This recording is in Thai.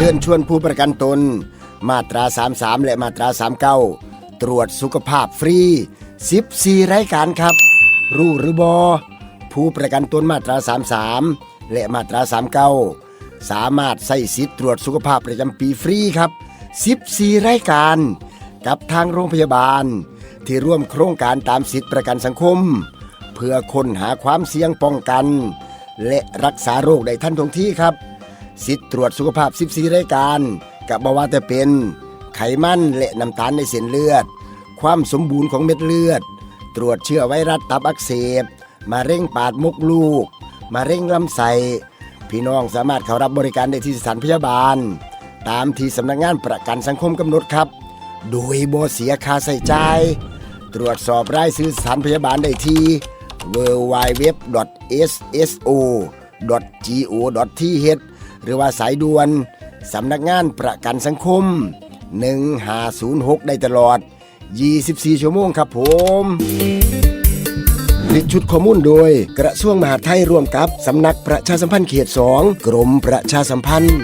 ชิญชวนผู้ประกันตน มาตรา 33 และมาตรา 39 ตรวจสุขภาพฟรี 14 รายการครับ รู้หรือบอผู้ประกันตนมาตรา 33 และมาตรา 39 สามารถใส่สิทธิ์ตรวจสุขภาพประจำปีฟรีครับ 14 รายการ กับทางโรงพยาบาล ที่ร่วมโครงการตามสิทธิประกันสังคม เพื่อค้นหาความเสี่ยงป้องกัน และรักษาโรคได้ทันท่วงทีครับ สิทธิ์ตรวจสุขภาพ 14 รายการ กับบว่าแต่เป็น ไขมันและน้ำตาลในเส้นเลือด ความสมบูรณ์ของเม็ดเลือด ตรวจเชื้อไวรัสตับอักเสบมาเร่งปาดมกลูก มาเร่งลำไส้พี่น้องสามารถเข้ารับบริการได้ที่สถานพยาบาล ตามที่สำนักงานประกันสังคมกำหนดครับ โดยบ่เสียค่าใส่จ่ายตรวจสอบรายชื่อสถานพยาบาลได้ที่ www.sso.go.th หรือว่าสายด่วน สำนักงานประกันสังคม 1506 ได้ตลอด 24 ชั่วโมงครับผมผลิตชุดข้อมูลโดย กระทรวงมหาดไทยร่วมกับ สำนักประชาสัมพันธ์เขต 2 กรมประชาสัมพันธ์